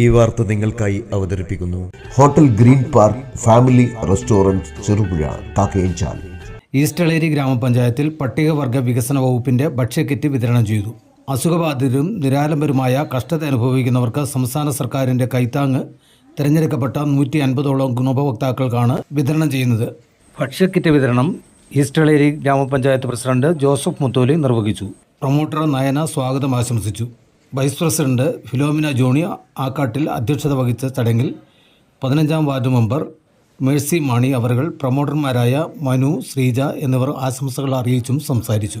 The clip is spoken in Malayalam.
ഈ വാർത്ത നിങ്ങൾക്കായി അവതരിപ്പിക്കുന്നു. Hotel green park family restaurant Cherupuzha Kakkayanchal. Eastelery ഗ്രാമപഞ്ചായത്തിൽ പട്ടികവർഗ വികസന വകുപ്പിന്റെ ഭക്ഷ്യക്കിറ്റ് വിതരണം ചെയ്തു. അസുഖബാധിതരും നിരാലംബരുമായ കഷ്ടത അനുഭവിക്കുന്നവർക്ക് സംസ്ഥാന സർക്കാരിന്റെ കൈത്താങ്ങ് തിരഞ്ഞെടുക്കപ്പെട്ട നൂറ്റി അൻപതോളം ഗുണഭോക്താക്കൾക്കാണ് വിതരണം ചെയ്യുന്നത്. ഭക്ഷ്യക്കിറ്റ് വിതരണം ഈസ്റ്റളേരി ഗ്രാമപഞ്ചായത്ത് പ്രസിഡന്റ് ജോസഫ് മുത്തോലി നിർവഹിച്ചു. പ്രൊമോട്ടർ നയന സ്വാഗതം ആശംസിച്ചു. വൈസ് പ്രസിഡന്റ് ഫിലോമിന ജോണി ആക്കാട്ടിൽ അധ്യക്ഷത വഹിച്ച ചടങ്ങിൽ പതിനഞ്ചാം വാർഡ് മെമ്പർ മേഴ്സി മാണി അവറുകൾ പ്രൊമോട്ടർമാരായ മനു ശ്രീജ എന്നിവർ ആശംസകൾ അറിയിച്ചും സംസാരിച്ചു.